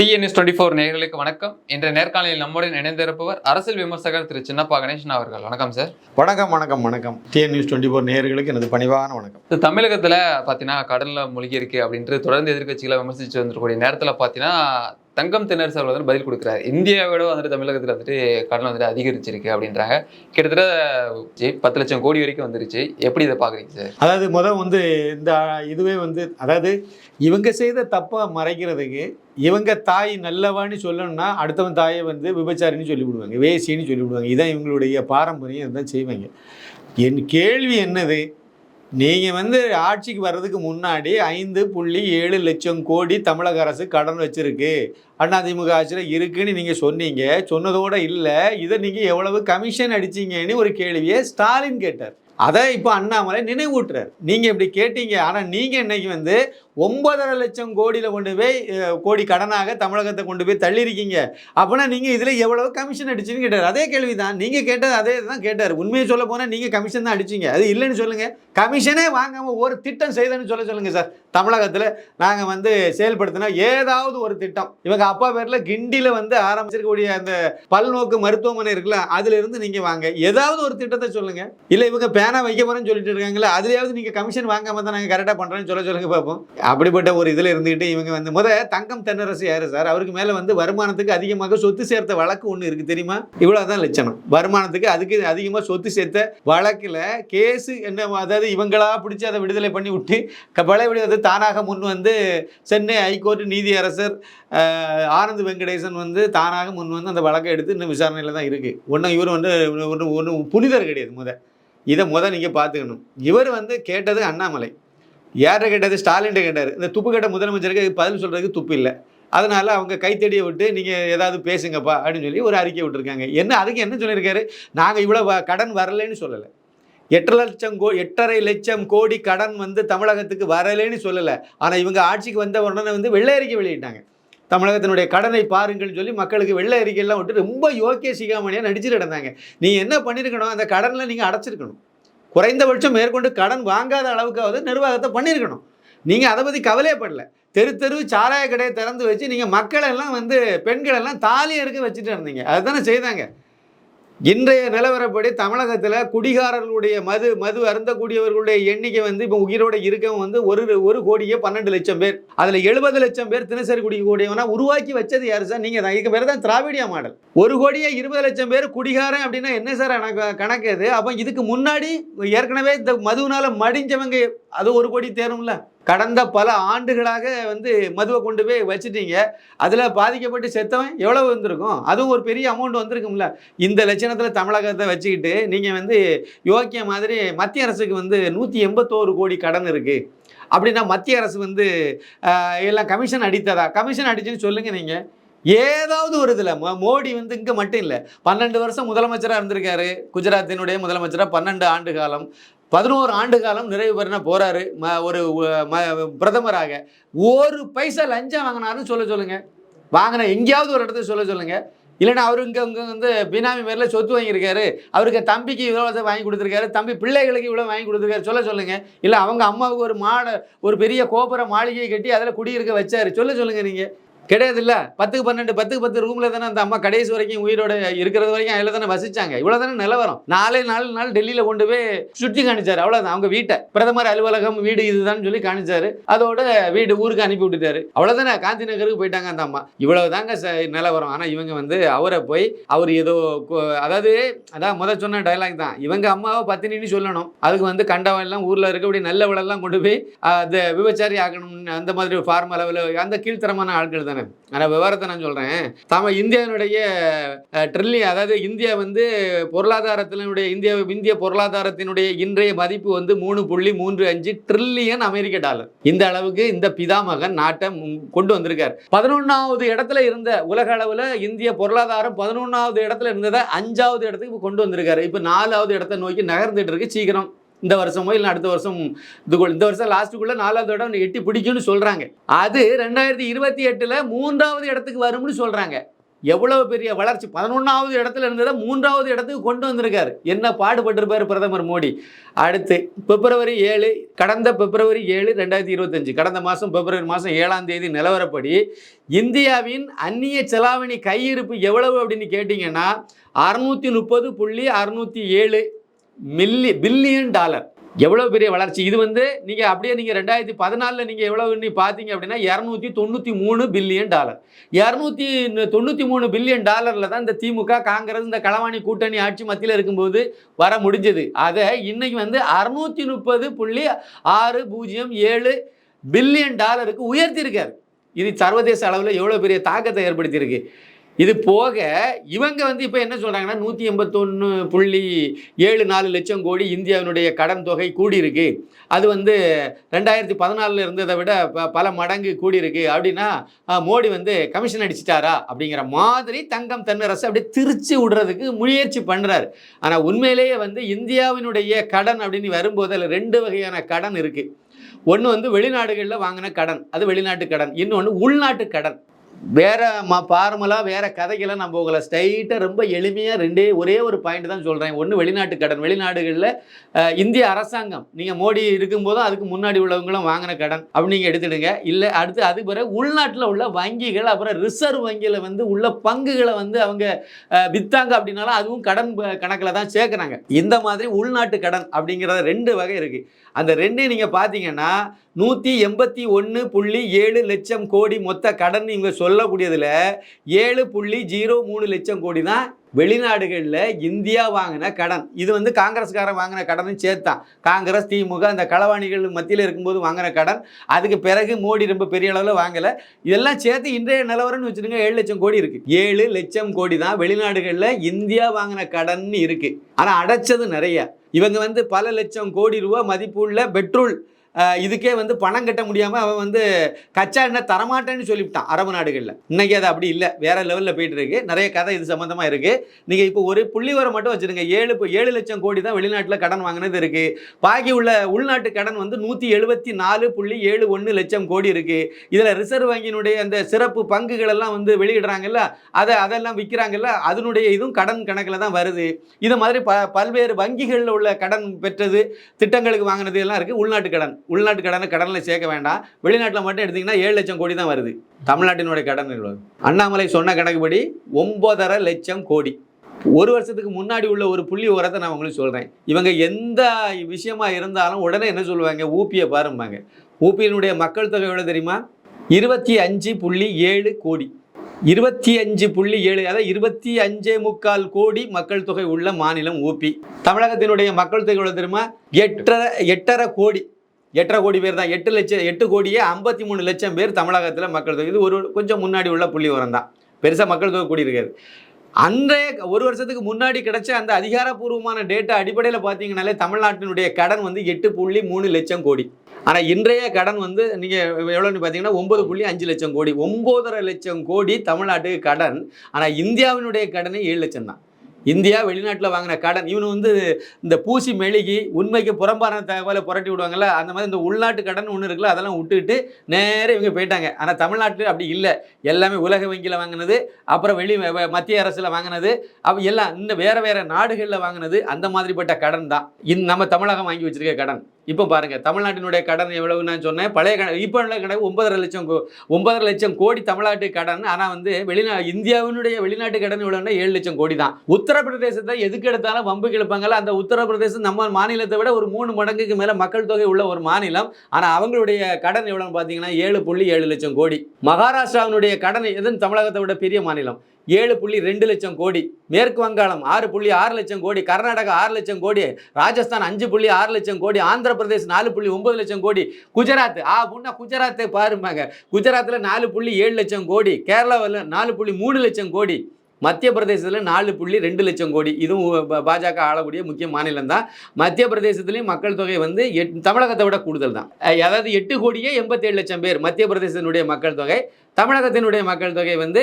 DNS twenty four நேயர்களுக்கு வணக்கம். இன்றைய நேர்காணலில் நம்முடன் இணைந்திருப்பவர் அரசியல் விமர்சகர் திரு சின்னப்பா கணேசன் அவர்கள். வணக்கம் சார் வணக்கம் வணக்கம் வணக்கம். டிஎன் நியூஸ் டுவெண்ட்டி ஃபோர் நேயர்களுக்கு எனது பணிவான வணக்கம். தமிழகத்தில் பார்த்தீங்கன்னா கடலில் மூழ்கி இருக்கு அப்படின்ட்டு தொடர்ந்து எதிர்க்கட்சிகளை விமர்சித்து வந்துருக்கூடிய நேரத்தில் பார்த்தீங்கன்னா தங்கம் தென்னரசு அவர்கள் வந்து பதில் கொடுக்குறாரு. இந்தியாவோட வந்துட்டு தமிழகத்தில் வந்துட்டு கடன் வந்துட்டு அதிகரிச்சிருக்கு அப்படின்றாங்க. கிட்டத்தட்ட பத்து லட்சம் கோடி வரைக்கும் வந்துருச்சு. எப்படி இதை பார்க்குறீங்க சார்? அதாவது முதல் வந்து இந்த இதுவே வந்து அதாவது இவங்க செய்த தப்பை மறைக்கிறதுக்கு இவங்க தாய் நல்லவான்னு சொல்லணும்னா அடுத்தவன் தாயை வந்து விபச்சாரின்னு சொல்லிவிடுவாங்க வேசின்னு சொல்லிவிடுவாங்க. இதான் இவங்களுடைய பாரம்பரியம் இதான் செய்வாங்க. என் கேள்வி என்னது? நீங்கள் வந்து ஆட்சிக்கு வர்றதுக்கு முன்னாடி ஐந்து புள்ளி ஏழு லட்சம் கோடி தமிழக அரசு கடன் வச்சிருக்கு. அதிமுக ஆட்சியில் இருக்குன்னு நீங்கள் சொன்னீங்க. சொன்னதோட இல்லை. இதை நீங்கள் எவ்வளவு கமிஷன் அடிச்சீங்கன்னு ஒரு கேள்வியை ஸ்டாலின் கேட்டார். அதை இப்போ அண்ணாமலை நினைவூட்டுறார். நீங்கள் இப்படி கேட்டீங்க ஆனால் நீங்கள் இன்னைக்கு வந்து ஒன்பதரை லட்சம் கோடியில் கொண்டு போய் கோடி கடனாக தமிழகத்தை கொண்டு போய் தள்ளியிருக்கீங்க. அப்படின்னா நீங்கள் இதில் எவ்வளவு கமிஷன் அடிச்சுன்னு கேட்டார். அதே கேள்வி தான் நீங்கள் கேட்டது அதே தான் கேட்டார். உண்மையை சொல்ல போனால் நீங்கள் கமிஷன் தான் அடிச்சீங்க. அது இல்லைன்னு சொல்லுங்கள் கமிஷனே வாங்காமல் ஒரு திட்டம் செய்தேன்னு சொல்ல சொல்லுங்கள் சார். தமிழகத்தில் நாங்கள் வந்து செயல்படுத்தினா ஏதாவது ஒரு திட்டம். இவங்க அப்பா பேரில் கிண்டியில் வந்து ஆரம்பிச்சிருக்கக்கூடிய அந்த பல்நோக்கு மருத்துவமனை இருக்குல்ல அதிலிருந்து நீங்கள் வாங்க. ஏதாவது ஒரு திட்டத்தை சொல்லுங்கள் இல்லை இவங்க பேனா வைக்க போகிறேன்னு சொல்லிட்டு இருக்காங்களா அதுலயாவது நீங்கள் கமிஷன் வாங்காம தான் நாங்கள் கரெக்டாக பண்ணுறேன்னு சொல்ல சொல்லுங்க பார்ப்போம் அப்படிப்பட்ட ஒரு இதில் இருந்துக்கிட்டு இவங்க வந்து முத தங்கம் தென்னரசு யார் சார்? அவருக்கு மேலே வந்து வருமானத்துக்கு அதிகமாக சொத்து சேர்த்த வழக்கு ஒன்று இருக்குது தெரியுமா? இவ்வளோ தான் லட்சணம். வருமானத்துக்கு அதுக்கு அதிகமாக சொத்து சேர்த்த வழக்கில் கேஸு என்ன அதாவது இவங்களா பிடிச்சி அதை விடுதலை பண்ணி விட்டு க- பழையபடி வந்து தானாக முன் வந்து சென்னை ஹைகோர்ட் நீதியரசர் ஆனந்த் வெங்கடேசன் வந்து தானாக முன் வந்து அந்த வழக்கை எடுத்து இன்னும் விசாரணையில் தான் இருக்குது ஒன்றும் இவர் வந்து ஒன்று ஒன்று புனிதர் கிடையாது முதல் இதை முதல் நீங்கள் பார்த்துக்கணும். இவர் வந்து கேட்டது அண்ணாமலை. யார்கிட்ட கேட்டது? ஸ்டாலின்ட்ட கேட்டார். இந்த துப்பு கேட்ட முதலமைச்சருக்கு பதில் சொல்கிறதுக்கு துப்பு இல்லை. அதனால் அவங்க கைத்தடியை விட்டு நீங்கள் ஏதாவது பேசுங்கப்பா அப்படின்னு சொல்லி ஒரு அறிக்கை விட்டுருக்காங்க. என்ன அதுக்கு என்ன சொல்லியிருக்காரு? நாங்கள் இவ்வளோ வ- கடன் வரலைன்னு சொல்லலை. எட்டரை லட்சம் கோ எட்டரை லட்சம் கோடி கடன் வந்து தமிழகத்துக்கு வரலைன்னு சொல்லலை. ஆனால் இவங்க ஆட்சிக்கு வந்த உடனே வந்து வெள்ளை அறிக்கை வெளியிட்டாங்க. தமிழகத்தினுடைய கடனை பாருங்கள்னு சொல்லி மக்களுக்கு வெள்ளை அறிக்கையெல்லாம் விட்டு ரொம்ப யோக்கிய சிகாமணியாக நடிச்சுட்டு கிடந்தாங்க நீங்கள் என்ன பண்ணியிருக்கணும் அந்த கடனில் நீங்கள் அடைச்சிருக்கணும். குறைந்தபட்சம் மேற்கொண்டு கடன் வாங்காத அளவுக்காவது நிர்வாகத்தை பண்ணியிருக்கணும் நீங்கள் அதை பற்றி கவலையப்படல தெரு தெரு சாராய கடையை திறந்து வச்சு நீங்கள் மக்களெல்லாம் வந்து பெண்களெல்லாம் தாலி எடுக்க வச்சுட்டு இருந்தீங்க. அதுதானே செய்தாங்க. இன்றைய நிலவரப்படி தமிழகத்தில் குடிகாரர்களுடைய மது மது அருந்தக்கூடியவர்களுடைய எண்ணிக்கை வந்து இப்போ உயிரோட இருக்கவங்க வந்து ஒரு ஒரு கோடியே பன்னெண்டு லட்சம் பேர். அதில் எழுபது லட்சம் பேர் தினசரி குடிக்கக்கூடியவனா உருவாக்கி வச்சது யார் சார்? நீங்கள் தான். இதுக்கு பேர் தான் திராவிடியா மாடல். ஒரு கோடியே இருபது லட்சம் பேர் குடிகாரன் அப்படின்னா என்ன சார்? எனக்கு கணக்கு இது அப்போ இதுக்கு முன்னாடி ஏற்கனவே இந்த மதுவினால் மடிஞ்சவங்க அது ஒரு கோடி தேரும்ல. கடந்த பல ஆண்டுகளாக வந்து மதுவை கொண்டு போய் வச்சுட்டீங்க. அதில் பாதிக்கப்பட்டு செத்தவன் எவ்வளவு வந்திருக்கும்? அதுவும் ஒரு பெரிய அமௌண்ட் வந்திருக்கும்ல. இந்த லட்சணத்தில் தமிழகத்தை வச்சுக்கிட்டு நீங்கள் வந்து யோக்கிய மாதிரி மத்திய அரசுக்கு வந்து நூற்றி எண்பத்தோரு கோடி கடன் இருக்குது அப்படின்னா மத்திய அரசு வந்து எல்லாம் கமிஷன் அடித்ததா? கமிஷன் அடிச்சுன்னு சொல்லுங்கள் நீங்கள் ஏதாவது ஒரு இதில் மோடி வந்து இங்கே மட்டும் இல்லை. பன்னெண்டு வருஷம் முதலமைச்சராக இருந்திருக்காரு. குஜராத்தினுடைய முதலமைச்சராக பன்னெண்டு ஆண்டு காலம். பதினோரு ஆண்டு காலம் நிறைவு பெறன போகிறாரு ம ஒரு ம- பிரதமராக. ஒரு பைசா லஞ்சம் வாங்கினாருன்னு சொல்ல சொல்லுங்கள் வாங்கின எங்கேயாவது ஒரு இடத்துல சொல்ல சொல்லுங்கள் இல்லைன்னா அவரு இங்கே இங்கே வந்து பினாமி பேரில் சொத்து வாங்கியிருக்காரு. அவருக்கு தம்பிக்கு இவ்வளோ வாங்கி கொடுத்துருக்காரு. தம்பி பிள்ளைகளுக்கு இவ்வளோ வாங்கி கொடுத்துருக்காரு. சொல்ல சொல்லுங்கள் இல்லை அவங்க அம்மாவுக்கு ஒரு மாட ஒரு பெரிய கோபுர மாளிகையை கட்டி அதில் குடியிருக்க வச்சாரு. சொல்ல சொல்லுங்கள் நீங்கள் கிடையாது இல்லை பத்துக்கு பன்னெண்டு பத்துக்கு பத்து ரூம்ல தானே அந்த அம்மா கடைசி வரைக்கும் உயிரோட இருக்கிறது வரைக்கும் அதில் தானே வசிச்சாங்க. இவ்வளோ தானே நிலவரம் நாலே நாலு நாள் டெல்லியில் கொண்டு போய் சுற்றி காணிச்சார் அவ்வளோதான் அவங்க வீட்டை. பிரதமர் அலுவலகம் வீடு இதுதான் சொல்லி காணிச்சாரு அதோட வீடு ஊருக்கு அனுப்பி விட்டுட்டாரு. அவ்வளோதானே காந்தி நகருக்கு போயிட்டாங்க அந்த அம்மா. இவ்வளவு தாங்க ச- நிலவரம் ஆனால் இவங்க வந்து அவரை போய் அவர் ஏதோ அதாவது அதான் முத சொன்ன டைலாக் தான். இவங்க அம்மாவை பத்தினின்னு சொல்லணும். அதுக்கு வந்து கண்டவன் எல்லாம் ஊரில் இருக்கக்கூடிய நல்லவளெல்லாம் கொண்டு போய் அந்த விபச்சாரி ஆகணும் அந்த மாதிரி ஃபார்ம் அளவில் அந்த கீழ்த்தரமான ஆட்கள் தானே. ஆனால் விவரத்தை நான் சொல்கிறேன் தாம இந்தியாவினுடைய ட்ரில்லி அதாவது இந்தியா வந்து பொருளாதாரத்தினுடைய இந்திய இந்திய பொருளாதாரத்தினுடைய இன்றைய மதிப்பு வந்து மூணு புள்ளி மூன்று அஞ்சு ட்ரில்லியன் அமெரிக்க டாலர் இந்த அளவுக்கு இந்த பிதாமகன் நாட்டை கொண்டு வந்திருக்கார். பதினொன்றாவது இடத்துல இருந்த உலக அளவில் இந்திய பொருளாதாரம் பதினொன்றாவது இடத்துல இருந்ததை அஞ்சாவது இடத்துக்கு இப்போ கொண்டு வந்திருக்காரு. இப்போ நாலாவது இடத்தை நோக்கி நகர்ந்துட்டு இருக்கு. சீக்கிரம் இந்த வருஷமோ இல்லை அடுத்த வருஷம் இதுக்குள்ள இந்த வருஷம் லாஸ்ட்டுக்குள்ளே நாலாவது இடம் எட்டி பிடிக்கும்னு சொல்கிறாங்க அது ரெண்டாயிரத்தி இருபத்தி எட்டில் மூன்றாவது இடத்துக்கு வரும்னு சொல்கிறாங்க எவ்வளவு பெரிய வளர்ச்சி. பதினொன்றாவது இடத்துல இருந்ததை மூன்றாவது இடத்துக்கு கொண்டு வந்திருக்காரு. என்ன பாடுபட்டிருப்பார் பிரதமர் மோடி. அடுத்து பிப்ரவரி ஏழு கடந்த பிப்ரவரி ஏழு ரெண்டாயிரத்தி இருபத்தஞ்சு. கடந்த மாதம் பிப்ரவரி மாதம் ஏழாம் தேதி நிலவரப்படி இந்தியாவின் அந்நிய செலாவணி கையிருப்பு எவ்வளவு அப்படின்னு கேட்டிங்கன்னா அறுநூற்றி முப்பது புள்ளி அறுநூற்றி ஏழு மில்லி பில்லியன் டாலர் எவ்வளோ பெரிய வளர்ச்சி? இது வந்து நீங்கள் அப்படியே நீங்கள் ரெண்டாயிரத்தி பதினாலில் நீங்கள் எவ்வளோ நீ பார்த்தீங்க அப்படின்னா இரநூத்தி தொண்ணூற்றி மூணு பில்லியன் டாலர் இரநூத்தி தொண்ணூற்றி மூணு பில்லியன் டாலரில் தான் இந்த திமுக காங்கிரஸ் இந்த களவாணி கூட்டணி ஆட்சி மத்தியில் இருக்கும்போது வர முடிஞ்சது. அதை இன்றைக்கி வந்து அறுநூற்றி முப்பது புள்ளி ஆறு பூஜ்ஜியம் ஏழு பில்லியன் டாலருக்கு உயர்த்தியிருக்காரு. இது சர்வதேச அளவில் எவ்வளோ பெரிய தாக்கத்தை ஏற்படுத்தியிருக்கு? இது போக இவங்க வந்து இப்போ என்ன சொல்கிறாங்கன்னா நூற்றி எண்பத்தொன்று புள்ளி ஏழு நாலு லட்சம் கோடி இந்தியாவினுடைய கடன் தொகை கூடியிருக்கு. அது வந்து ரெண்டாயிரத்தி பதினாலில் இருந்ததை விட ப- பல மடங்கு கூடியிருக்கு. அப்படின்னா மோடி வந்து கமிஷன் அடிச்சிட்டாரா அப்படிங்கிற மாதிரி தங்கம் தென்னரசு அப்படியே திருச்சி விடுறதுக்கு முயற்சி பண்ணுறாரு ஆனால் உண்மையிலேயே வந்து இந்தியாவினுடைய கடன் அப்படின்னு வரும்போது அதில் ரெண்டு வகையான கடன் இருக்குது ஒன்று வந்து வெளிநாடுகளில் வாங்கின கடன் அது வெளிநாட்டு கடன். இன்னொன்று உள்நாட்டு கடன். வேறு ம பார்மலாக வேறு கதைகளை நம்ம உங்களை ஸ்ட்ரைட்டாக ரொம்ப எளிமையாக ரெண்டே ஒரே ஒரு பாயிண்ட் தான் சொல்கிறேன் ஒன்று வெளிநாட்டு கடன். வெளிநாடுகளில் இந்திய அரசாங்கம். நீங்கள் மோடி இருக்கும்போதும் அதுக்கு முன்னாடி உள்ளவங்களும் வாங்கின கடன். அப்படி நீங்கள் எடுத்துடுங்க. இல்லை அடுத்து அது பிறகு உள்நாட்டில் உள்ள வங்கிகள் அப்புறம் ரிசர்வ் வங்கியில் வந்து உள்ள பங்குகளை வந்து அவங்க விற்றாங்க வித்தாங்க அப்படின்னாலும் அதுவும் கடன் கணக்கில் தான் சேர்க்குறாங்க. இந்த மாதிரி உள்நாட்டு கடன் அப்படிங்கிறத ரெண்டு வகை இருக்குது அந்த ரெண்டையும் நீங்கள் பார்த்தீங்கன்னா நூற்றி எண்பத்தி ஒன்று புள்ளி ஏழு லட்சம் கோடி மொத்த கடன் இவங்க சொல்லக்கூடியதில் ஏழு புள்ளி ஜீரோ மூணு லட்சம் கோடி தான் வெளிநாடுகளில் இந்தியா வாங்கின கடன். இது வந்து காங்கிரஸ்காரன் வாங்கின கடனும் சேர்த்தான். காங்கிரஸ் திமுக அந்த களவாணிகள் மத்தியில் இருக்கும்போது வாங்கின கடன். அதுக்கு பிறகு மோடி ரொம்ப பெரிய அளவில் வாங்கலை. இதெல்லாம் சேர்த்து இன்றைய நிலவரம்னு வச்சுருங்க ஏழு லட்சம் கோடி இருக்குது ஏழு லட்சம் கோடி தான் வெளிநாடுகளில் இந்தியா வாங்கின கடன் இருக்குது ஆனால் அடைச்சது நிறைய. இவங்க வந்து பல லட்சம் கோடி ரூபா மதிப்புள்ள பெட்ரோல் இதுக்கே வந்து பணம் கட்ட முடியாமல் அவன் வந்து கச்சா என்ன தரமாட்டேன்னு சொல்லிவிட்டான் அரபு நாடுகளில். இன்றைக்கி அது அப்படி இல்லை. வேற லெவலில் போயிட்டு இருக்கு. நிறைய கதை இது சம்மந்தமாக இருக்குது நீங்கள் இப்போ ஒரு புள்ளிவரம் மட்டும் வச்சுருங்க. ஏழு இப்போ ஏழு லட்சம் கோடி தான் வெளிநாட்டில் கடன் வாங்கினது இருக்குது பாக்கி உள்ள உள்நாட்டு கடன் வந்து நூற்றி எழுபத்தி நாலு புள்ளி ஏழு ஒன்று லட்சம் கோடி இருக்குது இதில் ரிசர்வ் வங்கியினுடைய அந்த சிறப்பு பங்குகளெல்லாம் வந்து வெளியிடுறாங்கல்ல அதை அதெல்லாம் விற்கிறாங்கல்ல அதனுடைய இதுவும் கடன் கணக்கில் தான் வருது. இது மாதிரி ப பல்வேறு வங்கிகளில் உள்ள கடன் பெற்றது திட்டங்களுக்கு வாங்கினது எல்லாம் இருக்குது உள்நாட்டு கடன். உள்நாட்டு கடனை கடனில் சேர்க்க வேண்டாம். வெளிநாட்டில் மட்டும் எடுத்தீங்கன்னா ஏழு லட்சம் கோடி தான் வருது. தமிழ்நாட்டினுடைய கடன் எவ்வளவு அண்ணாமலை சொன்ன கணக்குப்படி ஒம்பதரை லட்சம் கோடி. ஒரு வருஷத்துக்கு முன்னாடி உள்ள ஒரு புள்ளி உரத்தை நான் உங்களுக்கு சொல்கிறேன் இவங்க எந்த விஷயமா இருந்தாலும் உடனே என்ன சொல்லுவாங்க? ஊப்பியை பாரும்பாங்க. ஊப்பியினுடைய மக்கள் தொகை எவ்வளோ தெரியுமா? இருபத்தி அஞ்சு புள்ளி ஏழு கோடி. இருபத்தி அஞ்சு புள்ளி ஏழு அதாவது இருபத்தி அஞ்சே முக்கால் கோடி மக்கள் தொகை உள்ள மாநிலம் ஊபி தமிழகத்தினுடைய மக்கள் தொகை எவ்வளோ தெரியுமா? எட்டரை எட்டரை கோடி. எட்டரை கோடி பேர் தான். எட்டு லட்சம் எட்டு கோடியே ஐம்பத்தி மூணு லட்சம் பேர் தமிழகத்தில் மக்கள் தொகை. இது ஒரு கொஞ்சம் முன்னாடி உள்ள புள்ளி உரம் தான். பெருசாக மக்கள் தொகை கூடியிருக்காது அன்றைய ஒரு வருஷத்துக்கு முன்னாடி கிடைச்ச அந்த அதிகாரப்பூர்வமான டேட்டா அடிப்படையில் பார்த்தீங்கனாலே தமிழ்நாட்டினுடைய கடன் வந்து எட்டு புள்ளி மூணு லட்சம் கோடி. ஆனால் இன்றைய கடன் வந்து நீங்கள் எவ்வளோன்னு பார்த்தீங்கன்னா ஒம்பது புள்ளி அஞ்சு லட்சம் கோடி. ஒம்போதரை லட்சம் கோடி தமிழ்நாட்டுக்கு கடன். ஆனால் இந்தியாவினுடைய கடனே ஏழு லட்சம் தான். இந்தியா வெளிநாட்டில் வாங்கின கடன். இவனு வந்து இந்த பூசி மெழுகி உண்மைக்கு புறம்பான தகவலை புரட்டி விடுவாங்கல்ல அந்த மாதிரி இந்த உள்நாட்டு கடன் ஒன்று இருக்குல்ல அதெல்லாம் விட்டுட்டு நேராக இவங்க போயிட்டாங்க. ஆனால் தமிழ்நாட்டில் அப்படி இல்லை. எல்லாமே உலக வங்கியில் வாங்கினது அப்புறம் வெளி வ- மத்திய அரசில் வாங்கினது அப்போ எல்லாம் இன்னும் வேறு வேறு நாடுகளில் வாங்கினது அந்த மாதிரிப்பட்ட கடன் தான். இந் நம்ம தமிழகம் வாங்கி வச்சிருக்க கடன். இப்போ பாருங்கள் தமிழ்நாட்டினுடைய கடன் எவ்வளவுன்னு நான் சொன்னேன். பழைய கடன் இப்போ உள்ள கடன் ஒன்பதரை லட்சம் கோ- ஒன்பதரை லட்சம் கோடி தமிழ்நாட்டு கடன். ஆனால் வந்து வெளிநா இந்தியாவினுடைய வெளிநாட்டு கடன் எவ்வளோன்னா ஏழு லட்சம் கோடி தான். உத்தரப்பிரதேசத்தை எதுக்கு எடுத்தாலும் வம்பு கிழப்பாங்கல்ல அந்த உத்தரப்பிரதேசம் நம்ம மாநிலத்தை விட ஒரு மூணு மடங்குக்கு மேலே மக்கள் தொகை உள்ள ஒரு மாநிலம். ஆனால் அவங்களுடைய கடன் எவ்வளோன்னு பார்த்தீங்கன்னா ஏழு புள்ளி ஏழு லட்சம் கோடி. மகாராஷ்டிராவினுடைய கடன் எதுன்னு தமிழகத்தை விட பெரிய மாநிலம். ஏழு புள்ளி ரெண்டு லட்சம் கோடி. மேற்கு வங்காளம் ஆறு புள்ளி ஆறு லட்சம் கோடி. கர்நாடகா ஆறு லட்சம் கோடி. ராஜஸ்தான் அஞ்சு புள்ளி ஆறு லட்சம் கோடி. ஆந்திர பிரதேஷ் நாலு புள்ளி ஒன்பது லட்சம் கோடி. குஜராத் ஆ புண்ணா குஜராத்தை பாருமாங்க குஜராத்தில் நாலு புள்ளி ஏழு லட்சம் கோடி. கேரளாவில் நாலு புள்ளி மூணு லட்சம் கோடி. மத்திய பிரதேசத்தில் நாலு புள்ளி ரெண்டு லட்சம் கோடி. இதுவும் பாஜக ஆளக்கூடிய முக்கிய மாநிலம் தான். மத்திய பிரதேசத்துலேயும் மக்கள் தொகை வந்து எட் தமிழகத்தை விட கூடுதல் தான். அதாவது எட்டு கோடியே எண்பத்தேழு லட்சம் பேர் மத்திய பிரதேசத்தினுடைய மக்கள் தொகை. தமிழகத்தினுடைய மக்கள் தொகை வந்து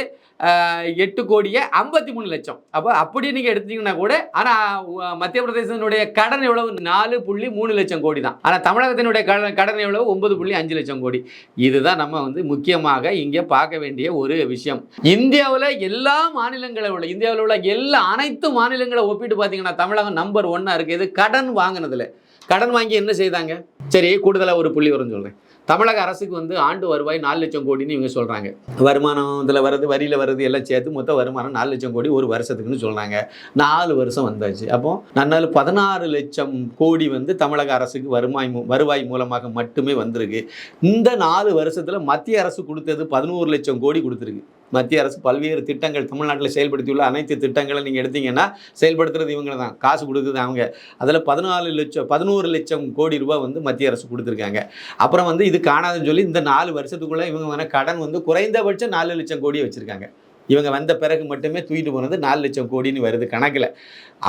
எட்டு கோடியே ஐம்பத்தி மூணு லட்சம். அப்போ அப்படி நீங்கள் எடுத்தீங்கன்னா கூட ஆனால் மத்திய பிரதேசத்தினுடைய கடன் எவ்வளவு? நாலு புள்ளி மூணு லட்சம் கோடி தான். ஆனால் தமிழகத்தினுடைய கடன் கடன் எவ்வளவு? ஒன்பது புள்ளி அஞ்சு லட்சம் கோடி. இதுதான் நம்ம வந்து முக்கியமாக இங்கே பார்க்க வேண்டிய ஒரு விஷயம். இந்தியாவில் எல்லா மாநிலங்களை உள்ள இந்தியாவில் உள்ள எல்லா அனைத்து மாநிலங்களை ஒப்பிட்டு பார்த்தீங்கன்னா தமிழகம் நம்பர் ஒன்னாக இருக்குது இது கடன் வாங்கினதில். கடன் வாங்கி என்ன செய்தாங்க? சரி கூடுதலாக ஒரு புள்ளி வரும்னு சொல்கிறேன் தமிழக அரசுக்கு வந்து ஆண்டு வருவாய் நாலு லட்சம் கோடின்னு இவங்க சொல்கிறாங்க வருமானம் இதில் வருது வரியில் வருது எல்லாம் சேர்த்து மொத்த வருமானம் நாலு லட்சம் கோடி ஒரு வருஷத்துக்குன்னு சொல்கிறாங்க நாலு வருஷம் வந்தாச்சு. அப்போ நன்னால பதினாறு லட்சம் கோடி வந்து தமிழக அரசுக்கு வருமாய் மூ- வருவாய் மூலமாக மட்டுமே வந்திருக்கு. இந்த நாலு வருஷத்தில் மத்திய அரசு கொடுத்தது பதினோரு லட்சம் கோடி கொடுத்துருக்கு. மத்திய அரசு பல்வேறு திட்டங்கள் தமிழ்நாட்டில் செயல்படுத்தியுள்ள அனைத்து திட்டங்களை நீங்கள் எடுத்தீங்கன்னா செயல்படுத்துறது இவங்க தான் காசு கொடுக்குது அவங்க. அதில் பதினாலு லட்சம் பதினோரு லட்சம் கோடி ரூபாய் வந்து மத்திய அரசு கொடுத்துருக்காங்க. அப்புறம் வந்து இது காணாதுன்னு சொல்லி இந்த நாலு வருஷத்துக்குள்ளே இவங்க வந்து கடன் வந்து குறைந்தபட்சம் நாலு லட்சம் கோடியை வச்சுருக்காங்க. இவங்க வந்த பிறகு மட்டுமே தூக்கிட்டு போனது நாலு லட்சம் கோடின்னு வருது கணக்கில்.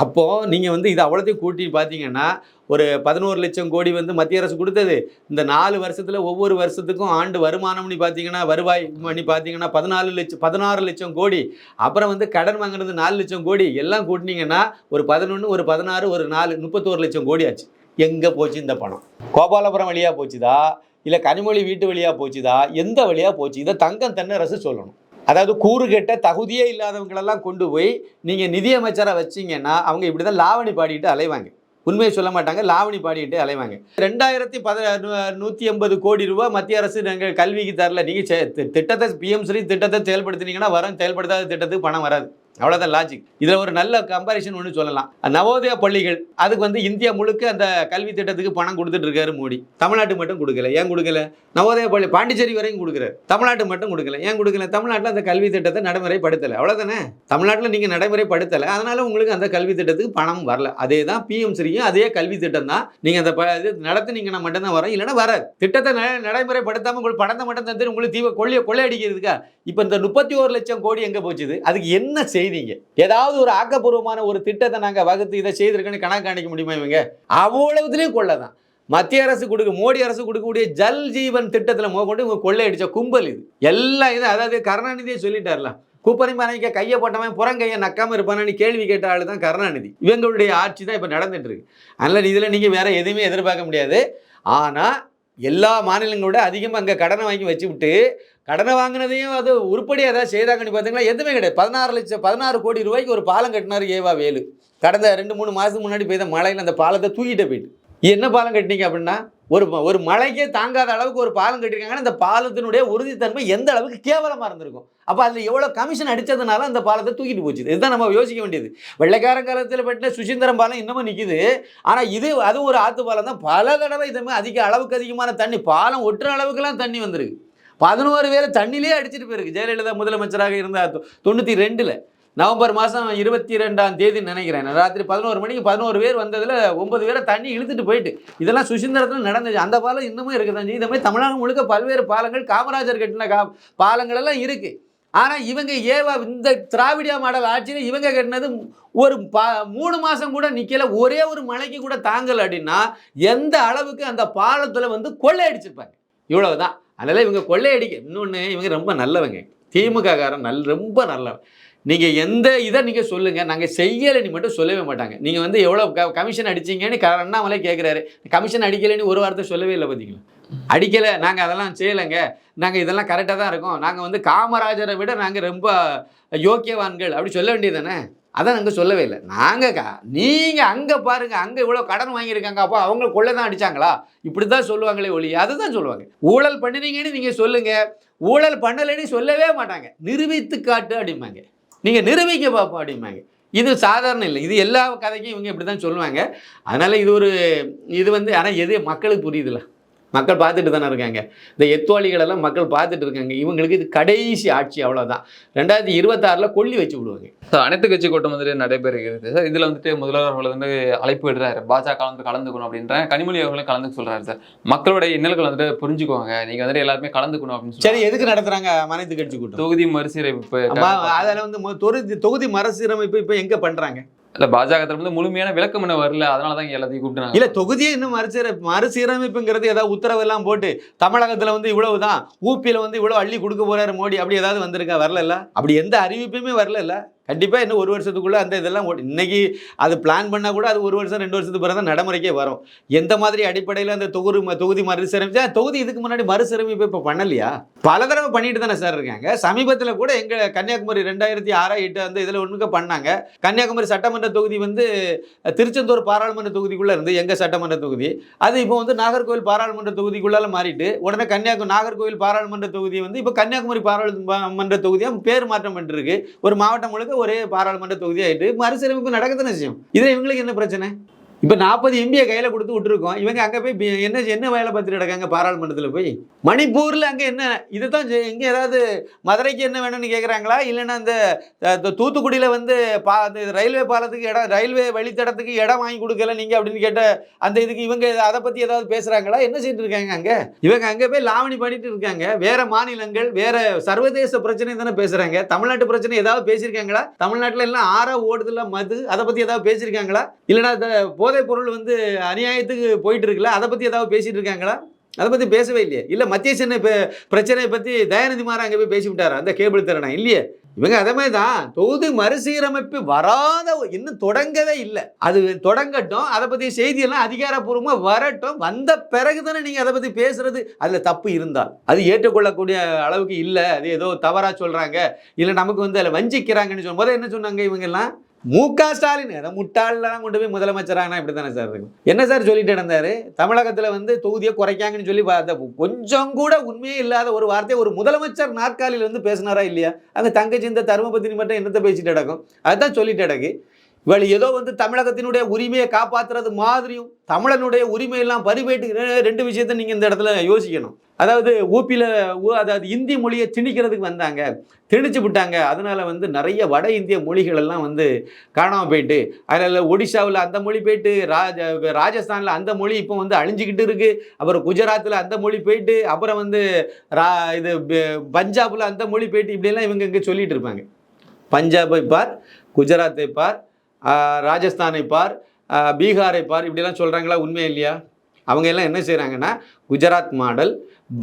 அப்போது நீங்கள் வந்து இது அவ்வளோத்தையும் கூட்டி பார்த்தீங்கன்னா ஒரு பதினோரு லட்சம் கோடி வந்து மத்திய அரசு கொடுத்தது. இந்த நாலு வருஷத்தில் ஒவ்வொரு வருஷத்துக்கும் ஆண்டு வருமானம்னு பார்த்தீங்கன்னா வருவாய் பண்ணி பார்த்தீங்கன்னா பதினாலு லட்சம் பதினாறு லட்சம் கோடி. அப்புறம் வந்து கடன் வாங்கினது நாலு லட்சம் கோடி. எல்லாம் கூட்டினீங்கன்னா ஒரு பதினொன்று ஒரு பதினாறு ஒரு நாலு முப்பத்தோரு லட்சம் கோடி ஆச்சு. எங்கே போச்சு இந்த பணம்? கோபாலபுரம் வழியாக போச்சுதா? இல்லை கனிமொழி வீட்டு வழியாக போச்சுதா? எந்த வழியாக போச்சு? இதை தங்கம் தென்னரசு சொல்லணும். அதாவது கூறு கெட்ட தகுதியே இல்லாதவங்களெல்லாம் கொண்டு போய் நீங்கள் நிதியமைச்சராக வச்சீங்கன்னா அவங்க இப்படி தான் லாவணி பாடிட்டு அலைவாங்க. உண்மையை சொல்ல மாட்டாங்க லாவணி பாடிட்டு அலைவாங்க. ரெண்டாயிரத்தி பத நூற்றி எண்பது கோடி ரூபா மத்திய அரசு நாங்கள் கல்விக்கு தரல. நீங்கள் திட்டத்தை பிஎம் ஸ்ரீ திட்டத்தை செயல்படுத்தினீங்கன்னா வரும் செயல்படுத்தாத திட்டத்துக்கு பணம் வராது. அவ்வளோதான் லாஜிக் இதில் ஒரு நல்ல கம்பாரிசன் ஒன்று சொல்லலாம். நவோதயா பள்ளிகள் அதுக்கு வந்து இந்தியா முழுக்க அந்த கல்வி திட்டத்துக்கு பணம் கொடுத்துட்டு இருக்காரு மோடி. தமிழ்நாட்டுக்கு மட்டும் கொடுக்கல. ஏன் கொடுக்கல? நவோதயா பள்ளி பாண்டிச்சேரி வரையும் கொடுக்குறாரு. தமிழ்நாட்டுக்கு மட்டும் கொடுக்கல. ஏன் கொடுக்கல? தமிழ்நாட்டில் அந்த கல்வி திட்டத்தை நடைமுறைப்படுத்தலை. அவ்வளோதானே தமிழ்நாட்டில் நீங்கள் நடைமுறைப்படுத்தலை. அதனால உங்களுக்கு அந்த கல்வி திட்டத்துக்கு பணம் வரல. அதே தான் பிஎம் ஸ்ரீயும் அதே கல்வி திட்டம் தான். நீங்கள் அந்த ப இது நடத்துனீங்கன்னா மட்டும்தான் வரும். இல்லைன்னா வராது. திட்டத்தை ந- நடைமுறைப்படுத்தாமல் உங்களுக்கு பணத்தை மட்டும் தந்துட்டு உங்களுக்கு தீவை கொள்ளைய கொள்ளையடிக்கிறதுக்கா? இப்போ இந்த முப்பத்தி ஒரு லட்சம் கோடி எங்கே போச்சுது? அதுக்கு என்ன செய்தீங்க. ஏதாவது ஒரு ஆக்கப்பூர்வமான ஒரு திட்டத்தை நாங்கள் வகுத்து இதை செய்திருக்கேன்னு கணக்கு காணிக்க முடியுமா இவங்க? அவ்வளவுதுலேயும் கொள்ளை தான் மத்திய அரசு கொடுக்க மோடி அரசு கொடுக்கக்கூடிய ஜல் ஜீவன் திட்டத்தில் கொண்டு இவங்க கொள்ளையடிச்ச கும்பல் இது. எல்லா இதுவும் அதாவது கருணாநிதியே சொல்லிட்டார்ல. குப்பரை கையை போட்டவன் புறங்கையை நக்காம இருப்பானு கேள்வி கேட்ட ஆளு தான் கருணாநிதி. இவங்களுடைய ஆட்சி தான் இப்போ நடந்துட்டு இருக்கு. அதனால் இதில் நீங்கள் வேற எதுவுமே எதிர்பார்க்க முடியாது. ஆனால் எல்லா மாநிலங்களோட அதிகமாக அங்கே கடனை வாங்கி வச்சு விட்டு கடனை வாங்கினதையும் அது உருப்படியாக ஏதாவது செய்கிறாங்கன்னு பார்த்தீங்களா எதுவுமே கிடையாது. பதினாறு லட்சம் பதினாறு கோடி ரூபாய்க்கு ஒரு பாலம் கட்டினார் ஏவா வேலு. கடந்த ரெண்டு மூணு மாதத்துக்கு முன்னாடி பெய்த மழையில் அந்த பாலத்தை தூக்கிட்டு போயிட்டு. என்ன பாலம் கட்டினீங்க அப்படின்னா ஒரு ஒரு மழைக்கே தாங்காத அளவுக்கு ஒரு பாலம் கட்டியிருக்காங்கன்னா அந்த பாலத்தினுடைய உறுதித்தன்மை எந்த அளவுக்கு கேவலமாக இருந்திருக்கும்? அப்போ அதில் எவ்வளோ கமிஷன் அடித்ததுனால அந்த பாலத்தை தூக்கிட்டு போச்சு இதுதான் நம்ம யோசிக்க வேண்டியது. வெள்ளைக்காரன் காலத்தில் பட்டின சுசீந்திரம் பாலம் இன்னமும் நிற்கிது ஆனால் இது அது ஒரு ஆற்று பாலம் தான். பல தடவை இதுமே அதிக அளவுக்கு அதிகமான தண்ணி பாலம் ஒட்டுற அளவுக்குலாம் தண்ணி வந்திருக்கு. பதினோரு பேர் தண்ணிலே அடிச்சிட்டு போயிருக்கு. ஜெயலலிதா முதலமைச்சராக இருந்தால் தொண்ணூற்றி ரெண்டில். நவம்பர் மாதம் இருபத்தி ரெண்டாம் தேதி நினைக்கிறேன் ராத்திரி பதினோரு மணிக்கு பதினோரு பேர் வந்ததில் ஒன்பது பேரை தண்ணி இழுத்துட்டு போயிட்டு. இதெல்லாம் சுசீந்திரத்தில் நடந்துச்சு அந்த பாலம் இன்னமும் இருக்குது தான் இந்த மாதிரி தமிழகம் முழுக்க பல்வேறு பாலங்கள் காமராஜர் கட்டின கா பாலங்கள் எல்லாம் இருக்குது ஆனால் இவங்க ஏவா இந்த திராவிடியா மாடல் ஆட்சியில் இவங்க கட்டினது ஒரு பா மூணு மாதம் கூட நிற்கல ஒரே ஒரு மலைக்கு கூட தாங்கலை அப்படின்னா எந்த அளவுக்கு அந்த பாலத்தில் வந்து கொள்ளையடிச்சிருப்பாங்க. இவ்வளவுதான். அதனால் இவங்க கொள்ளையடிக்க இன்னொன்று இவங்க ரொம்ப நல்லவங்க. திமுக காரன் நல் ரொம்ப நல்லவன். நீங்கள் எந்த இதை நீங்கள் சொல்லுங்கள் நாங்கள் செய்யலைன்னு மட்டும் சொல்லவே மாட்டாங்க. நீங்கள் வந்து எவ்வளோ க கமிஷன் அடிச்சீங்கன்னு க அண்ணாமலை கேட்குறாரு கமிஷன் அடிக்கலைன்னு ஒரு வார்த்தை சொல்லவே இல்லை பார்த்தீங்களா அடிக்கலை நாங்கள் அதெல்லாம் செய்யலைங்க. நாங்கள் இதெல்லாம் கரெக்டாக தான் இருக்கோம். நாங்கள் வந்து காமராஜரை விட நாங்கள் ரொம்ப யோக்கியவான்கள். அப்படி சொல்ல வேண்டியது தானே? அதான் நாங்கள் சொல்லவே இல்லை. நாங்கள் நீங்கள் அங்கே பாருங்கள் அங்கே இவ்வளோ கடன் வாங்கியிருக்காங்க அப்போ அவங்க கொள்ளை தான் அடித்தாங்களா இப்படி தான் சொல்லுவாங்களே ஒளி அதுதான் சொல்லுவாங்க. ஊழல் பண்ணினீங்கன்னு நீங்கள் சொல்லுங்கள் ஊழல் பண்ணலைன்னு சொல்லவே மாட்டாங்க. நிரூபித்து காட்டு அப்படிம்பாங்க. நீங்கள் நிரூபிக்க பார்ப்போம் அப்படிம்பாங்க. இது சாதாரண இல்லை. இது எல்லா கதைக்கும் இவங்க இப்படி தான் சொல்லுவாங்க. அதனால் இது ஒரு இது வந்து ஆனால் எது மக்களுக்கு புரியுதுல்ல. மக்கள் பார்த்துட்டு தானே இருக்காங்க. இந்த எத்துவாளிகளெல்லாம் மக்கள் பார்த்துட்டு இருக்காங்க. இவங்களுக்கு இது கடைசி ஆட்சி அவ்வளோதான் ரெண்டாயிரத்தி இருபத்தாறில் கொல்லி வச்சு விடுவாங்க. ஸோ அனைத்து கட்சி கூட்டம் வந்துட்டு நடைபெறுகிறது. சார் இதில் வந்துட்டு முதல்வர் வந்து அழைப்பு விடுறாரு. பாஜக வந்து கலந்துக்கணும் அப்படின்ற கனிமொழி அவர்களும் கலந்துக்க சொல்றாரு சார். மக்களுடைய இன்னல்கள் வந்துட்டு புரிஞ்சுக்கோங்க. நீங்க வந்துட்டு எல்லாருமே கலந்துக்கணும் அப்படின்னு சரி எதுக்கு நடத்துறாங்க அனைத்து கட்சி கூட்டம்? தொகுதி மறுசீரமைப்பு அதில் வந்து தொகுதி தொகுதி மறுசீரமைப்பு இப்போ எங்கே பண்ணுறாங்க இல்ல பாஜக தரப்புல முழுமையான விளக்கம் என்ன வரல. அதனால தான் எல்லாத்தையும் கூப்பிட்டு இல்ல தொகுதியே இன்னும் மறுசீர மறுசீரமைப்புங்கிறது ஏதாவது உத்தரவு எல்லாம் போட்டு தமிழகத்துல வந்து இவ்வளவுதான் ஊப்பியில வந்து இவ்வளவு அள்ளி கொடுக்க போறாரு மோடி அப்படி ஏதாவது வந்திருக்கா? வரல அப்படி எந்த அறிவிப்புமே வரல கண்டிப்பாக இன்னும் ஒரு வருஷத்துக்குள்ளே அந்த இதெல்லாம் இன்றைக்கி இன்னைக்கு அது பிளான் பண்ணால் கூட அது ஒரு வருஷம் ரெண்டு வருஷத்துக்கு பிறகு தான் நடைமுறைக்கே வரும். எந்த மாதிரி அடிப்படையில் அந்த தொகுதி ம- தொகுதி மறுசீரமைச்சா தொகுதி இதுக்கு முன்னாடி மறுசீரமைப்பு இப்போ பண்ணலையா? பல தடவை பண்ணிட்டு தானே சார் இருக்காங்க. சமீபத்தில் கூட எங்கள் கன்னியாகுமரி ரெண்டாயிரத்தி ஆறா எட்டு அந்த இதில் ஒன்றுக்கு பண்ணாங்க. கன்னியாகுமரி சட்டமன்ற தொகுதி வந்து திருச்செந்தூர் பாராளுமன்ற தொகுதிக்குள்ளே இருந்து எங்கள் சட்டமன்ற தொகுதி. அது இப்போ வந்து நாகர்கோவில் பாராளுமன்ற தொகுதிக்குள்ளால மாறிட்டு உடனே கன்னியாகுமரி நாகர்கோவில் பாராளுமன்ற தொகுதி வந்து இப்போ கன்னியாகுமரி பாராளுமன்ற தொகுதியாக பேர் மாற்றம் பண்ணிருக்கு. ஒரு மாவட்டம் முழுக்க ஒரே பாராளுமன்ற தொகுதி ஆயிட்டு மறுசீரமைப்பு நடக்கத்தானே செய்யும் இதில் இவங்களுக்கு என்ன பிரச்சனை? இப்போ நாற்பது எம்பியை கையில் கொடுத்து விட்டுருக்கோம். இவங்க அங்கே போய் என்ன என்ன வேலை பார்த்துட்டு கிடக்காங்க பாராளுமன்றத்தில் போய்? மணிப்பூரில் அங்கே என்ன இதை தான் இங்கே ஏதாவது மதுரைக்கு என்ன வேணும்னு கேட்குறாங்களா இல்லைன்னா அந்த இந்த தூத்துக்குடியில் வந்து பா அந்த ரயில்வே பாலத்துக்கு இடம் ரயில்வே வழித்தடத்துக்கு இடம் வாங்கி கொடுக்கல நீங்கள் அப்படின்னு கேட்ட அந்த இதுக்கு இவங்க அதை பற்றி ஏதாவது பேசுகிறாங்களா என்ன செஞ்சுட்டு இருக்காங்க அங்கே? இவங்க அங்கே போய் லாவணி பண்ணிட்டு இருக்காங்க. வேறு மாநிலங்கள் வேறு சர்வதேச பிரச்சனை தானே பேசுகிறாங்க தமிழ்நாட்டு பிரச்சனை ஏதாவது பேசியிருக்காங்களா? தமிழ்நாட்டில் எல்லாம் ஆறா ஓடுதில்ல மது? அதை பற்றி ஏதாவது பேசியிருக்காங்களா? இல்லைன்னா இந்த போதைப் பொருள் வந்து அநியாயத்துக்கு போயிட்டு இருக்குல்ல அதை பற்றி ஏதாவது பேசிட்டு இருக்காங்களா? அதை பற்றி பேசவே இல்லையே. இல்லை மத்திய சென்னை பிரச்சனையை பற்றி தயாநிதி மாற அங்கே போய் பேசி விட்டாரா அந்த கேபிள் திறனா. இல்லையே. இவங்க அதே மாதிரி தான் தொகுதி மறுசீரமைப்பு வராத இன்னும் தொடங்கவே இல்லை. அது தொடங்கட்டும். அதை பற்றி செய்தியெல்லாம் அதிகாரப்பூர்வமாக வரட்டும். வந்த பிறகு தானே நீங்கள் அதை பற்றி பேசுறது. அதில் தப்பு இருந்தால் அது ஏற்றுக்கொள்ளக்கூடிய அளவுக்கு இல்லை. அது ஏதோ தவறாக சொல்கிறாங்க இல்லை நமக்கு வந்து அதில் வஞ்சிக்கிறாங்கன்னு சொல்லும் போது என்ன சொன்னாங்க இவங்க எல்லாம் மு க. ஸ்டாலின். அதை முட்டாளெலாம் கொண்டு போய் முதலமைச்சரானா இப்படி தானே சார் இருக்கும். என்ன சார் சொல்லிட்டு நடந்தார்? தமிழகத்தில் வந்து தொகுதியை குறைக்காங்கன்னு சொல்லி பார்த்த கொஞ்சம் கூட உண்மையே இல்லாத ஒரு வார்த்தையை ஒரு முதலமைச்சர் நாற்காலியில் வந்து பேசினாரா இல்லையா? அங்கே தங்கச்சி இந்த தருமபத்தினி மட்டும் என்னத்தை பேசிட்டு கிடக்கும்? அதுதான் சொல்லிட்டு கிடக்கு. இவள் ஏதோ வந்து தமிழகத்தினுடைய உரிமையை காப்பாத்துறது மாதிரியும் தமிழனுடைய உரிமையெல்லாம் பறிபேட்டு ரெண்டு விஷயத்தை நீங்கள் இந்த இடத்துல யோசிக்கணும். அதாவது ஊப்பியில் அதாவது இந்தி மொழியை திணிக்கிறதுக்கு வந்தாங்க. திணிச்சு விட்டாங்க. அதனால் வந்து நிறைய வட இந்திய மொழிகள் எல்லாம் வந்து காணாமல் போயிட்டு அதில் ஒடிஷாவில் அந்த மொழி போயிட்டு ராஜ ராஜஸ்தானில் அந்த மொழி இப்போ வந்து அழிஞ்சிக்கிட்டு இருக்குது அப்புறம் குஜராத்தில் அந்த மொழி போயிட்டு அப்புறம் வந்து ரா இது பஞ்சாபில் அந்த மொழி போயிட்டு இப்படியெல்லாம் இவங்க இங்கே சொல்லிகிட்டு இருப்பாங்க. பஞ்சாபை பார் குஜராத்தை பார் ராஜஸ்தானை பார் பீகாரை பார் இப்படியெல்லாம் சொல்கிறாங்களா உண்மை இல்லையா? அவங்க எல்லாம் என்ன செய்கிறாங்கன்னா Gujarat model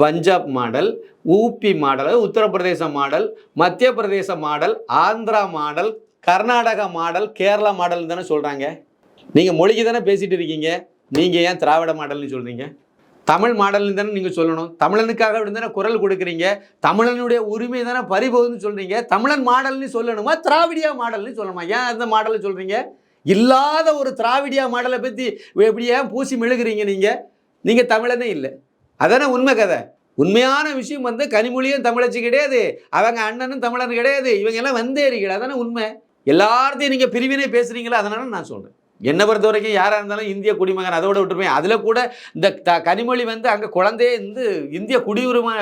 Punjab model UP model Uttar Pradesh model Madhya Pradesh model Andhra model Karnataka model Kerala model தானே சொல்கிறாங்க நீங்கள் மொழிக்கு தானே பேசிகிட்டு இருக்கீங்க. நீங்கள் ஏன் திராவிட மாடல்னு சொல்கிறீங்க தமிழ் மாடல்னு தானே நீங்கள் சொல்லணும். தமிழனுக்காக அப்படி தானே குரல் கொடுக்குறீங்க. தமிழனுடைய உரிமை தானே பறிபோகுதுன்னு சொல்கிறீங்க தமிழன் மாடல்னு சொல்லணுமா? திராவிடியா மாடல்னு சொல்லணுமா? ஏன் அந்த மாடலை சொல்கிறீங்க இல்லாத ஒரு திராவிடியா மாடலை பற்றி எப்படி ஏன் பூசி மெழுகுறீங்க நீங்கள் நீங்கள் தமிழனே இல்லை. அதானே உண்மை கதை. உண்மையான விஷயம் வந்து கனிமொழியும் தமிழச்சி கிடையாது. அவங்க அண்ணனும் தமிழன் கிடையாது. இவங்க எல்லாம் வந்தேறிகள் அதானே உண்மை. எல்லார்த்தையும் நீங்கள் பிரிவினை பேசுகிறீங்களா அதனால நான் சொல்கிறேன் என்னை பொறுத்த வரைக்கும் யாராக இருந்தாலும் இந்திய குடிமகன் அதோட விட்டுருப்பேன் அதில் கூட இந்த த கனிமொழி வந்து அங்கே குழந்தையே வந்து இந்திய குடியுரிமை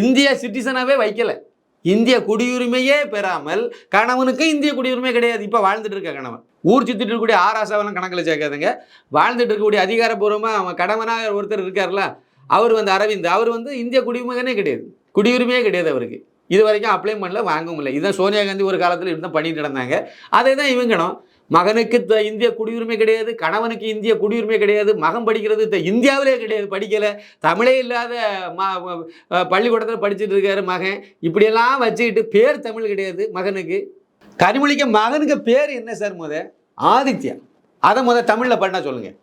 இந்திய சிட்டிசனாகவே வைக்கலை. இந்திய குடியுரிமையே பெறாமல் கணவனுக்கு இந்திய குடியுரிமை கிடையாது. இப்போ வாழ்ந்துட்டு இருக்க கணவன். ஊர் சுற்றிட்டு இருக்கக்கூடிய ஆராசாவெல்லாம் கணக்கில் சேர்க்காதுங்க. வாழ்ந்துட்டு இருக்கக்கூடிய அதிகாரப்பூர்வமாக அவன் கணவனாக ஒருத்தர் இருக்கார்ல அவர் வந்து அரவிந்த். அவர் வந்து இந்திய குடிமகனே கிடையாது. குடியுரிமையே கிடையாது அவருக்கு. இது வரைக்கும் அப்ளை பண்ணல வாங்கவும் இல்லை. இதுதான் சோனியா காந்தி ஒரு காலத்தில் இருந்தால் பண்ணிட்டு நடந்தாங்க. அதே தான் இவங்களும். மகனுக்கு த- இந்திய குடியுரிமை கிடையாது கணவனுக்கு இந்திய குடியுரிமை கிடையாது மகன் படிக்கிறது த- இந்தியாவிலே கிடையாது படிக்கலை. தமிழே இல்லாத ம பள்ளிக்கூடத்தில் படிச்சுட்டு இருக்காரு மகன். இப்படியெல்லாம் வச்சுக்கிட்டு பேர் தமிழ் கிடையாது மகனுக்கு. கனிமொழிக்கு மகனுக்கு பேர் என்ன சார் முத? ஆதித்யா. அதை முத தமிழில் பண்ணால் சொல்லுங்கள்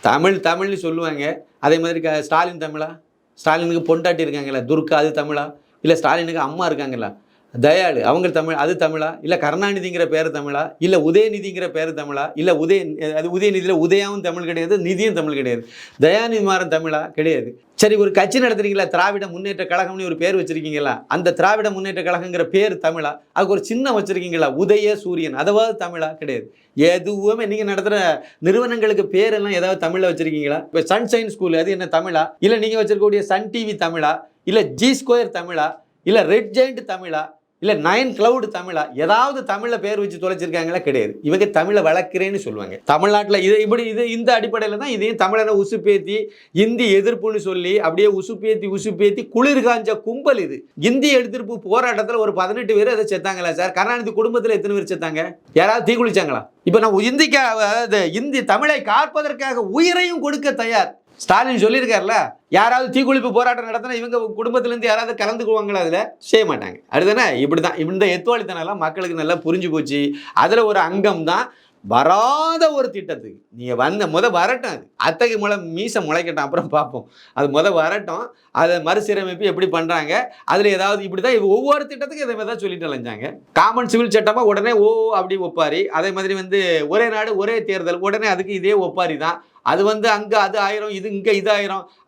தமிழ் தமிழ்னு சொல்லுவாங்க. அதே மாதிரி க ஸ்டாலின் தமிழா? ஸ்டாலினுக்கு பொண்டாட்டி இருக்காங்களா துர்கா அது தமிழா? இல்லை ஸ்டாலினுக்கு அம்மா இருக்காங்களா? தயாளு. அவங்க தமிழ் அது தமிழா? இல்லை கருணாநிதிங்கிற பேர் தமிழா? இல்லை உதயநிதிங்கிற பேர் தமிழா? இல்லை உதய அது உதயநிதியில் உதயாவும் தமிழ் கிடையாது நிதியும் தமிழ் கிடையாது. தயாநிதி மாறன் தமிழா? கிடையாது. சரி ஒரு கட்சி நடத்துறீங்களா? திராவிட முன்னேற்ற கழகம்னு ஒரு பேர் வச்சிருக்கீங்களா? அந்த திராவிட முன்னேற்ற கழகங்கிற பேர் தமிழா? அதுக்கு ஒரு சின்னம் வச்சிருக்கீங்களா? உதய சூரியன். அதாவது தமிழா? கிடையாது. எதுவுமே நீங்கள் நடத்துகிற நிறுவனங்களுக்கு பேரெல்லாம் ஏதாவது தமிழில் வச்சுருக்கீங்களா? இப்போ சன்ஷைன் ஸ்கூல் அது என்ன தமிழா? இல்லை நீங்கள் வச்சிருக்கக்கூடிய சன் டிவி தமிழா? இல்லை ஜி ஸ்கொயர் தமிழா? இல்லை ரெட் ஜெயிண்ட் தமிழா? இல்லை நயன் கிளவுடு தமிழா? ஏதாவது தமிழில் பேர் வச்சு தொலைச்சிருக்காங்களா? கிடையாது. இவங்க தமிழை வளர்க்குறேன்னு சொல்லுவாங்க. தமிழ்நாட்டில் இது இப்படி இது இந்த அடிப்படையில் தான் இதையும் தமிழனை உசுப்பேத்தி இந்தி எதிர்ப்புன்னு சொல்லி அப்படியே உசுப்பேத்தி உசுப்பேத்தி குளிர் காஞ்ச கும்பல் இது. இந்தி எதிர்ப்பு போராட்டத்தில் ஒரு பதினெட்டு பேர் அதை செத்தாங்களா சார்? கருணாநிதி குடும்பத்தில் எத்தனை பேர் செத்தாங்க? யாராவது தீ குளிச்சாங்களா? இப்போ நான் இந்திக்காக அதாவது இந்தி தமிழை காப்பதற்காக உயிரையும் கொடுக்க தயார். ஸ்டாலின் சொல்லியிருக்காருல யாராவது தீக்குளிப்பு போராட்டம் நடத்தினா இவங்க குடும்பத்திலேருந்து யாராவது கலந்துக்குவாங்களா அதில்? செய்ய மாட்டாங்க. அதுதானே இப்படி தான் இந்த எத்துவாளித்தனெல்லாம் மக்களுக்கு நல்லா புரிஞ்சு போச்சு. அதில் ஒரு அங்கம் தான் வராத ஒரு திட்டத்துக்கு. நீங்கள் வந்த முத வரட்டும் அது. அத்தகைய முளை மீசை முளைக்கட்டும். அப்புறம் பார்ப்போம். அது முத வரட்டும். அதை மறுசீரமைப்பு எப்படி பண்ணுறாங்க அதில் ஏதாவது இப்படி தான் ஒவ்வொரு திட்டத்துக்கும் இதை மாதிரி தான் சொல்லிட்டு அலைஞ்சாங்க காமன் சிவில் சட்டமாக உடனே ஓ அப்படி ஒப்பாரி. அதே மாதிரி வந்து ஒரே நாடு ஒரே தேர்தல். உடனே அதுக்கு இதே ஒப்பாரி தான். அது வந்து அங்கே அது ஆயிரம் இது இங்கே இது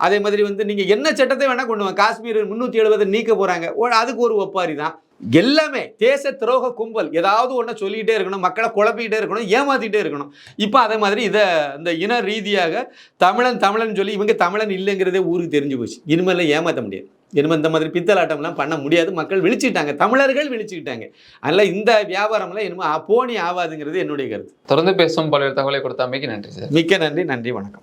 அதே மாதிரி வந்து நீங்கள் என்ன சட்டத்தை வேணால் கொண்டு வாங்க. காஷ்மீர் முந்நூற்றி எழுபது நீக்க போகிறாங்க அதுக்கு ஒரு ஒப்பாரி தான். எல்லாமே தேச துரோக கும்பல். ஏதாவது ஒன்று சொல்லிக்கிட்டே இருக்கணும் மக்களை குழப்பிக்கிட்டே இருக்கணும் ஏமாத்திட்டே இருக்கணும். இப்போ அதே மாதிரி இதை இந்த இன ரீதியாக தமிழன் தமிழன் சொல்லி இவங்க தமிழன் இல்லைங்கிறதே ஊருக்கு தெரிஞ்சு போச்சு. இனிமேல் ஏமாற்ற முடியாது. இனிமேல் இந்த மாதிரி பித்தலாட்டம்லாம் பண்ண முடியாது. மக்கள் விழிச்சுக்கிட்டாங்க. தமிழர்கள் விழிச்சுக்கிட்டாங்க. அதனால் இந்த வியாபாரம்லாம் இனிமேல் போனி ஆகாதுங்கிறது என்னுடைய கருத்து. தொடர்ந்து பேசும் பல்வேறு தகவலை கொடுத்தமைக்கு நன்றி சார். மிக்க நன்றி. நன்றி. வணக்கம்.